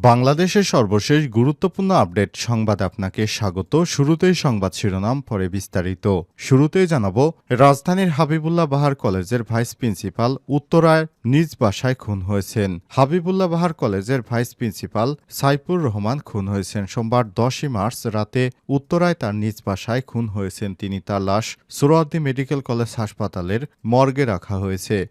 বাংলাদেশের সর্বশেষ গুরুত্বপূর্ণ আপডেট সংবাদ আপনাকে স্বাগত। শুরুতেই সংবাদ শিরোনাম, পরে বিস্তারিত। শুরুতেই জানাব, রাজধানীর হাবিবুল্লাহ বাহার কলেজের ভাইস প্রিন্সিপাল উত্তরায় নিজ বাসায় খুন হয়েছেন। হাবিবুল্লাহ বাহার কলেজের ভাইস প্রিন্সিপাল সাইফুর রহমান খুন হয়েছেন। সোমবার দশই মার্চ রাতে উত্তরায় তার নিজ বাসায় খুন হয়েছেন। তিনি তার লাশ সুরাদ্দি মেডিকেল কলেজ হাসপাতালের মর্গে রাখা হয়েছে।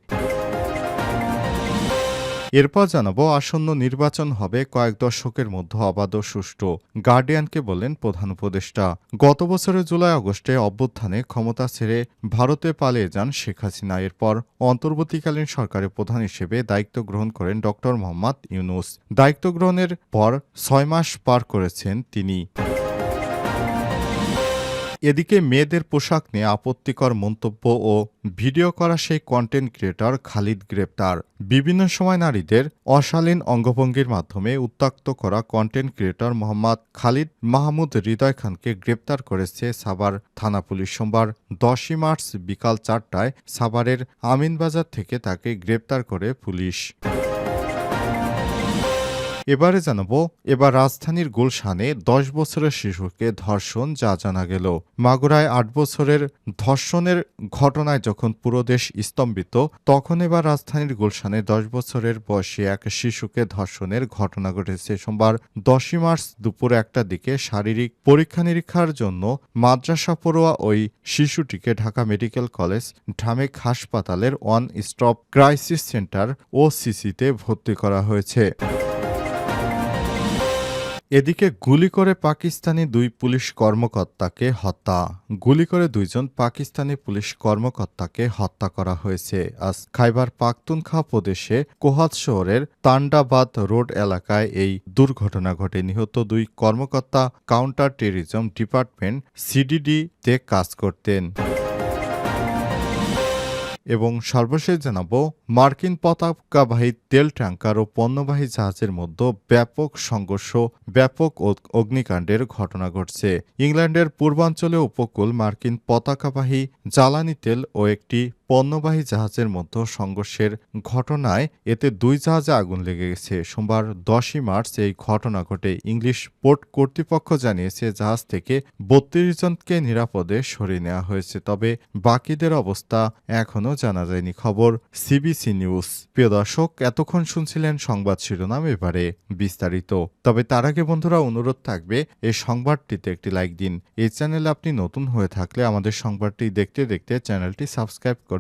এরপর জানাব, আসন্ন নির্বাচন হবে কয়েক দশকের মধ্যে অবাধ সুষ্ঠু। গার্ডিয়ানকে বললেন প্রধান উপদেষ্টা। গত বছরের জুলাই, আগস্টে অভ্যুত্থানে ক্ষমতা ছেড়ে ভারতে পালিয়ে যান শেখ হাসিনা। এরপর অন্তর্বর্তীকালীন সরকারের প্রধান হিসেবে দায়িত্ব গ্রহণ করেন ড মোহাম্মদ ইউনুস। দায়িত্ব গ্রহণের পর ছয় মাস পার করেছেন তিনি। এদিকে মেয়েদের পোশাক নিয়ে আপত্তিকর মন্তব্য ও ভিডিও করা সেই কন্টেন্ট ক্রিয়েটর খালিদ গ্রেপ্তার। বিভিন্ন সময় নারীদের অশালীন অঙ্গভঙ্গির মাধ্যমে উত্তাক্ত করা কন্টেন্ট ক্রিয়েটর মোহাম্মদ খালিদ মাহমুদ হৃদয় খানকে গ্রেপ্তার করেছে সাভার থানা পুলিশ সোমবার, দশই মার্চ বিকাল চারটায় সাভারের আমিনবাজার থেকে তাকে গ্রেপ্তার করে পুলিশ। এবারে জানাব, এবার রাজধানীর গুলশানে দশ বছরের শিশুকে ধর্ষণ, যা জানা গেল। মাগুরায় আট বছরের ধর্ষণের ঘটনায় যখন পুরো দেশ স্তম্ভিত, তখন এবার রাজধানীর গুলশানে দশ বছরের বয়সী এক শিশুকে ধর্ষণের ঘটনা ঘটেছে। সোমবার দশই মার্চ দুপুর একটা দিকে শারীরিক পরীক্ষা নিরীক্ষার জন্য মাদ্রাসা পড়ুয়া ওই শিশুটিকে ঢাকা মেডিকেল কলেজ, ঢামেক হাসপাতালের ওয়ান স্টপ ক্রাইসিস সেন্টার ও সিসিতে ভর্তি করা হয়েছে। এদিকে গুলি করে পাকিস্তানি দুই পুলিশ কর্মকর্তাকে হত্যা। গুলি করে দুইজন পাকিস্তানি পুলিশ কর্মকর্তাকে হত্যা করা হয়েছে। আজ খাইবার পাখতুনখা প্রদেশে কোহাত শহরের তান্ডাবাদ রোড এলাকায় এই দুর্ঘটনা ঘটে। নিহত দুই কর্মকর্তা কাউন্টার টেরিজম ডিপার্টমেন্ট সিডিডিতে কাজ করতেন। এবং সর্বশেষ জানাব, মার্কিন পতাকাবাহী তেল ট্যাঙ্কার ও পণ্যবাহী জাহাজের মধ্যে ব্যাপক সংঘর্ষ, ব্যাপক অগ- অগ্নিকাণ্ডের ঘটনা ঘটছে। ইংল্যান্ডের পূর্বাঞ্চলে উপকূল মার্কিন পতাকাবাহী জ্বালানি তেল ও একটি পণ্যবাহী জাহাজের মধ্যে সংঘর্ষের ঘটনায় এতে দুই জাহাজে আগুন লেগে গেছে। সোমবার দশই মার্চ এই ঘটনা ঘটে। ইংলিশ পোর্ট কর্তৃপক্ষ জানিয়েছে, জাহাজ থেকে বত্রিশ জনকে নিরাপদে সরিয়ে নেওয়া হয়েছে, তবে বাকিদের অবস্থা এখনও জানা যায়নি। খবর সিবিসি নিউজ। প্রিয় দর্শক, এতক্ষণ শুনছিলেন সংবাদ শিরোনাম এবারে বিস্তারিত। তবে তার আগে বন্ধুরা, অনুরোধ থাকবে, এই সংবাদটিতে একটি লাইক দিন। এই চ্যানেলে আপনি নতুন হয়ে থাকলে আমাদের সংবাদটি দেখতে দেখতে চ্যানেলটি সাবস্ক্রাইব করে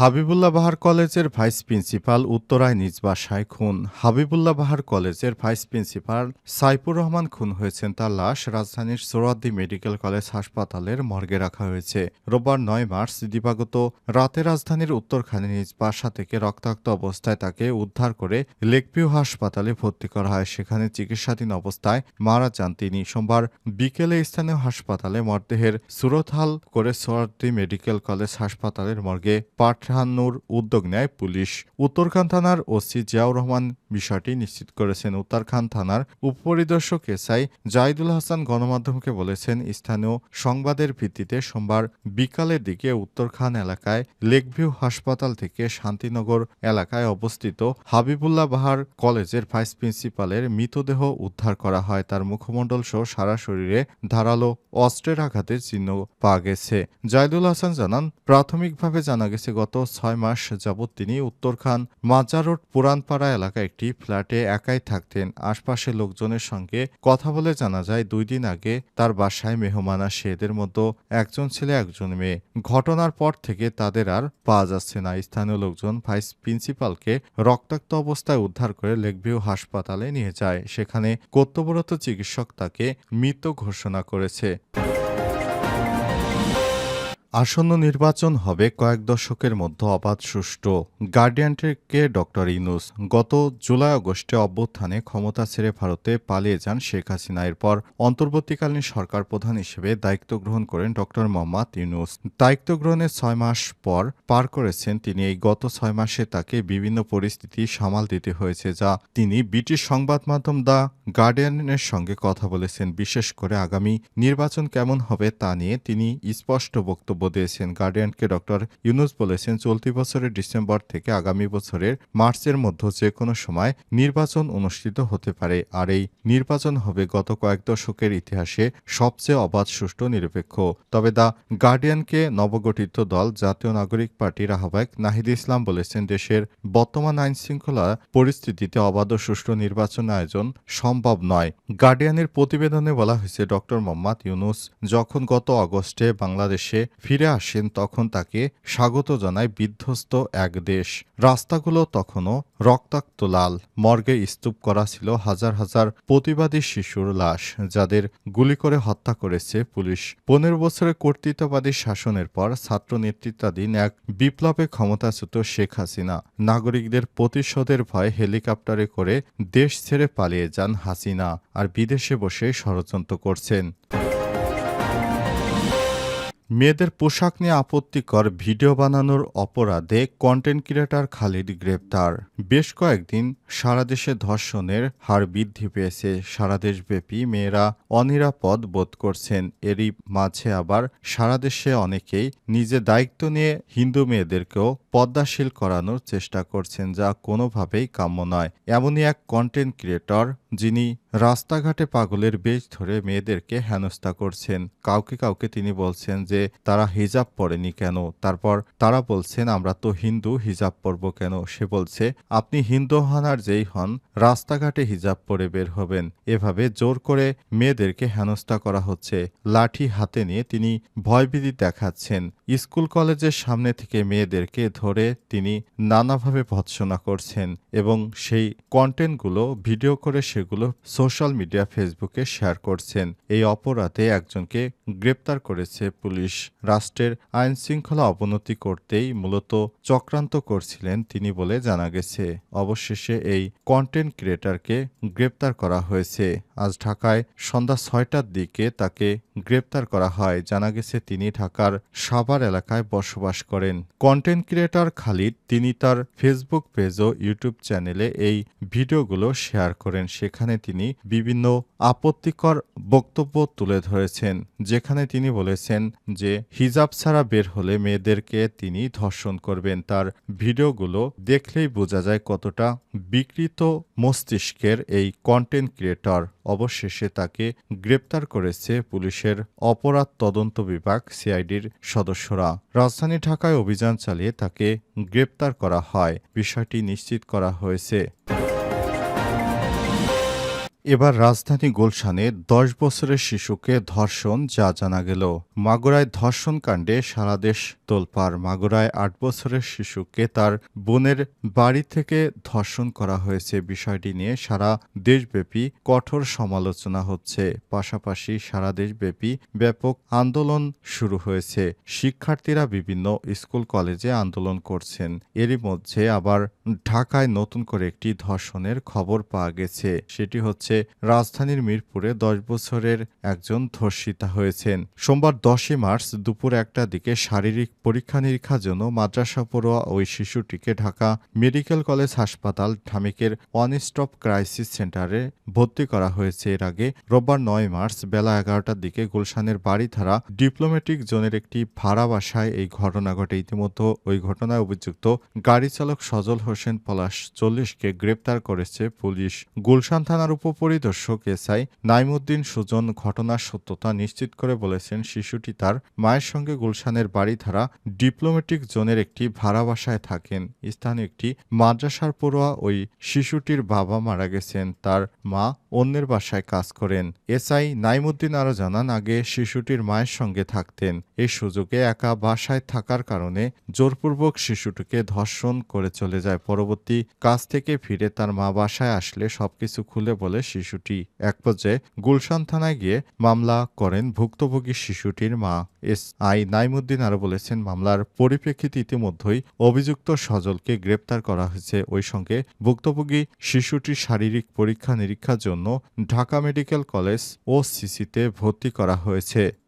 হাবিবুল্লাহ বাহার কলেজের ভাইস প্রিন্সিপাল উত্তরায় নিজ বাসায় খুন। হাবিবুল্লাহ বাহার কলেজের ভাইস প্রিন্সিপাল সাইফুর রহমান খুন হয়েছেন। তার লাশ রাজধানীর সোরাদ্দি মেডিকেল কলেজ হাসপাতালের মর্গে রাখা হয়েছে। রোববার নয় মার্চ দিবাগত রাতে রাজধানীর উত্তরখানে নিজ বাসা থেকে রক্তাক্ত অবস্থায় তাকে উদ্ধার করে লেকভিউ হাসপাতালে ভর্তি করা হয়। সেখানে চিকিৎসাধীন অবস্থায় মারা যান তিনি। সোমবার বিকেলে স্থানীয় হাসপাতালে মরদেহের সুরতহাল করে সোরাদ্দি মেডিকেল কলেজ হাসপাতালের মর্গে পাঠানোর উদ্যোগ নেয় পুলিশ। উত্তরখান থানার ওসি জিয়াউর রহমান বিষয়টি নিশ্চিত করেছেন। উত্তরখান থানার উপপরিদর্শক এসআই জাহিদুল হাসান গণমাধ্যমকে বলেছেন, স্থানীয় সংবাদের ভিত্তিতে সোমবার বিকালের দিকে উত্তরখান এলাকায় লেকভিউ হাসপাতাল থেকে শান্তিনগর এলাকায় অবস্থিত হাবিবুল্লাহ বাহার কলেজের ভাইস প্রিন্সিপালের মৃতদেহ উদ্ধার করা হয়। তার মুখমণ্ডল সহ সারা শরীরে ধারালো অস্ত্রের আঘাতের চিহ্ন পাওয়া গেছে। জাহিদুল হাসান জানান, প্রাথমিকভাবে জানা গেছে, গত ছয় মাস যাবৎ তিনি উত্তরখান মাজা রোড পুরানপাড়া এলাকায় একটি ফ্ল্যাটে একাই থাকতেন। আশপাশের লোকজনের সঙ্গে কথা বলে জানা যায়, দুই দিন আগে তার বাসায় মেহমান আসে এদের মধ্যে একজন ছেলে, একজন মেয়ে। ঘটনার পর থেকে তাদের আর পাওয়া যাচ্ছে না। স্থানীয় লোকজন ভাইস প্রিন্সিপালকে রক্তাক্ত অবস্থায় উদ্ধার করে লেকভিউ হাসপাতালে নিয়ে যায়। সেখানে কর্তব্যরত চিকিৎসক তাকে মৃত ঘোষণা করেছে। আসন্ন নির্বাচন হবে কয়েক দশকের মধ্যে অবাধ সুষ্ঠু। গার্ডিয়ানকে ডক্টর ইনুস গত জুলাই আগস্টে অভ্যুত্থানে ক্ষমতা ছেড়ে ভারতে পালিয়ে যান শেখ হাসিনা। এরপর অন্তর্বর্তীকালীন সরকার প্রধান হিসেবে দায়িত্ব গ্রহণ করেন ডক্টর মোহাম্মদ ইউনুস। দায়িত্ব গ্রহণের ছয় মাস পর পার করেছেন তিনি। এই গত ছয় মাসে তাকে বিভিন্ন পরিস্থিতি সামাল দিতে হয়েছে, যা তিনি ব্রিটিশ সংবাদ মাধ্যম দ্য গার্ডিয়ানের সঙ্গে কথা বলেছেন। বিশেষ করে আগামী নির্বাচন কেমন হবে তা নিয়ে তিনি স্পষ্ট বক্তব্য দিয়েছেন গার্ডিয়ানকে ডক্টর ইউনুস বলেছেন, চলতি বছরের ডিসেম্বর থেকে আগামী বছরের মার্চের মধ্যে যে কোনো সময় নির্বাচন অনুষ্ঠিত হতে পারে। আর এই নির্বাচন হবে গত কয়েক দশকের ইতিহাসে সবচেয়ে অবাধ, সুষ্ঠু, নিরপেক্ষ। তবে দ্য গার্ডিয়ানকে নবগঠিত দল জাতীয় নাগরিক পার্টির আহ্বায়ক নাহিদ ইসলাম বলেছেন, দেশের বর্তমান আইন শৃঙ্খলা পরিস্থিতিতে অবাধ সুষ্ঠু নির্বাচন আয়োজন সম্ভব নয়। গার্ডিয়ানের প্রতিবেদনে বলা হয়েছে, ডক্টর মোহাম্মদ ইউনুস যখন গত আগস্টে বাংলাদেশে ফিরে আসেন তখন তাকে স্বাগত জানায় বিধ্বস্ত এক দেশ। রাস্তাগুলো তখনও রক্তাক্ত লাল। মর্গে স্তূপ করা ছিল হাজার হাজার প্রতিবাদী শিশুর লাশ, যাদের গুলি করে হত্যা করেছে পুলিশ। পনেরো বছরের কর্তৃত্ববাদী শাসনের পর ছাত্র নেতৃত্বাধীন এক বিপ্লবে ক্ষমতাচ্যুত শেখ হাসিনা নাগরিকদের প্রতিশোধের ভয়ে হেলিকপ্টারে করে দেশ ছেড়ে পালিয়ে যান হাসিনা আর বিদেশে বসে ষড়যন্ত্র করছেন। মেয়েদের পোশাক নিয়ে আপত্তিকর ভিডিও বানানোর অপরাধে কন্টেন্ট ক্রিয়েটর খালিদ গ্রেপ্তার। বেশ কয়েকদিন সারাদেশে ধর্ষণের হার বৃদ্ধি পেয়েছে। সারা দেশব্যাপী মেয়েরা অনিরাপদ বোধ করছেন। এরই মাঝে আবার সারাদেশে অনেকেই নিজে দায়িত্ব নিয়ে হিন্দু মেয়েদেরকেও পদ্মাশীল করানোর চেষ্টা করছেন যা কোনোভাবেই কাম্য নয়। এমনই এক কন্টেন্ট ক্রিয়েটর যিনি রাস্তাঘাটে পাগলের বেশ ধরে মেয়েদেরকে হেনস্থা করছেন। কাউকে কাউকে তিনি বলছেন যে, তারা হিজাব পরেনি কেন? তারপর তারা বলছেন, আমরা তো হিন্দু, হিজাব পরব কেন? সে বলছে, আপনি হিন্দু হন আর যেই হন, রাস্তাঘাটে হিজাব পরে বের হবেন। এভাবে জোর করে মেয়েদেরকে হেনস্থা করা হচ্ছে। লাঠি হাতে নিয়ে তিনি ভয়ভীতি দেখাচ্ছেন। স্কুল কলেজের সামনে থেকে মেয়েদেরকে ধরে তিনি নানাভাবে ভৎসনা করছেন এবং সেই কন্টেন্টগুলো ভিডিও করে সেগুলো সোশ্যাল মিডিয়া ফেসবুকে শেয়ার করছেন। এই অপরাধে একজনকে গ্রেপ্তার করেছে পুলিশ। রাষ্ট্রের আইন শৃঙ্খলা অবনতি করতেই মূলত চক্রান্ত করছিলেন তিনি বলে জানা গেছে। অবশেষে এই কন্টেন্ট ক্রিয়েটরকে গ্রেপ্তার করা হয়েছে। আজ ঢাকায় সন্ধ্যা ছয়টার দিকে তাকে গ্রেপ্তার করা হয়। জানা গেছে, তিনি ঢাকার সাভার এলাকায় বসবাস করেন। কন্টেন্ট ক্রিয়েটর খালিদ, তিনি তার ফেসবুক পেজ ও ইউটিউব চ্যানেলে এই ভিডিওগুলো শেয়ার করেন। সেখানে তিনি বিভিন্ন আপত্তিকর বক্তব্য তুলে ধরেছেন। যেখানে তিনি বলেছেন যে, হিজাব ছাড়া বের হলে মেয়েদেরকে তিনি ধর্ষণ করবেন। তার ভিডিওগুলো দেখলেই বোঝা যায় কতটা বিকৃত মস্তিষ্কের এই কন্টেন্ট ক্রিয়েটর। অবশেষে তাকে গ্রেপ্তার করেছে পুলিশের অপরাধ তদন্ত বিভাগ সিআইডির সদস্যরা। রাজধানী ঢাকায় অভিযান চালিয়ে তাকে গ্রেপ্তার করা হয়। বিষয়টি নিশ্চিত করা হয়েছে। এবার রাজধানী গুলশানে দশ বছরের শিশুকে ধর্ষণ, যা জানা গেল। মাগুরায় ধর্ষণ কাণ্ডে সারা দেশ তোলপাড়। মাগুরায় আট বছরের শিশুকে তার বোনের বাড়ি থেকে ধর্ষণ করা হয়েছে। বিষয়টি নিয়ে সারা দেশব্যাপী কঠোর সমালোচনা হচ্ছে। পাশাপাশি সারা দেশব্যাপী ব্যাপক আন্দোলন শুরু হয়েছে। শিক্ষার্থীরা বিভিন্ন স্কুল, কলেজে আন্দোলন করছেন। এরই মধ্যে আবার ঢাকায় নতুন করে একটি ধর্ষণের খবর পাওয়া গেছে। সেটি হচ্ছে রাজধানীর মিরপুরে দশ বছরের একজন ধর্ষিতা হয়েছেন। সোমবার দশই মার্চ দুপুর একটার দিকে শারীরিক পরীক্ষা নিরীক্ষার জন্য মাদ্রাসা পড়ুয়া ওই শিশুটিকে ঢাকা মেডিকেল কলেজ হাসপাতাল ঢামেকের ওয়ান স্টপ ক্রাইসিস সেন্টারে ভর্তি করা হয়েছে। এর আগে রোববার নয় মার্চ বেলা এগারোটার দিকে গুলশানের বাড়িধারা ডিপ্লোম্যাটিক জোনের একটি ভাড়া বাসায় এই ঘটনা ঘটে। ইতিমধ্যে ওই ঘটনায় অভিযুক্ত গাড়ি চালক সজল হোসেন পলাশ চল্লিশকে গ্রেপ্তার করেছে পুলিশ। গুলশান থানার উপপরিদর্শক এসআই নাইমুদ্দিন সুজন ঘটনার সত্যতা নিশ্চিত করে বলেছেন শিশুটি তার মায়ের সঙ্গে গুলশানের বাড়িধারা ডিপ্লোম্যাটিক জোনের একটি ভাড়া বাসায় থাকেন। স্থানীয় একটি মাদ্রাসার পড়ুয়া ওই শিশুটির বাবা মারা গেছেন। তার মা অন্যের বাসায় কাজ করেন। এসআই নাইমুদ্দিন আরও জানান, আগে শিশুটির মায়ের সঙ্গে থাকতেন। এই সুযোগে একা বাসায় থাকার কারণে জোরপূর্বক শিশুটিকে ধর্ষণ করে চলে যায়। পরবর্তী কাজ থেকে ফিরে তার মা বাসায় আসলে সবকিছু খুলে বলে শিশুটি এক পর্যায়ে গুলশান থানায় গিয়ে মামলা করেন ভুক্তভোগী শিশুটির মা এস আই নাইমুদ্দিন আরও বলেছেন, মামলার পরিপ্রেক্ষিতে ইতিমধ্যেই অভিযুক্ত সজলকে গ্রেপ্তার করা হয়েছে। ওই সঙ্গে ভুক্তভোগী শিশুটির শারীরিক পরীক্ষা নিরীক্ষার জন্য ঢাকা মেডিকেল কলেজ ও সিসিতে ভর্তি করা হয়েছে।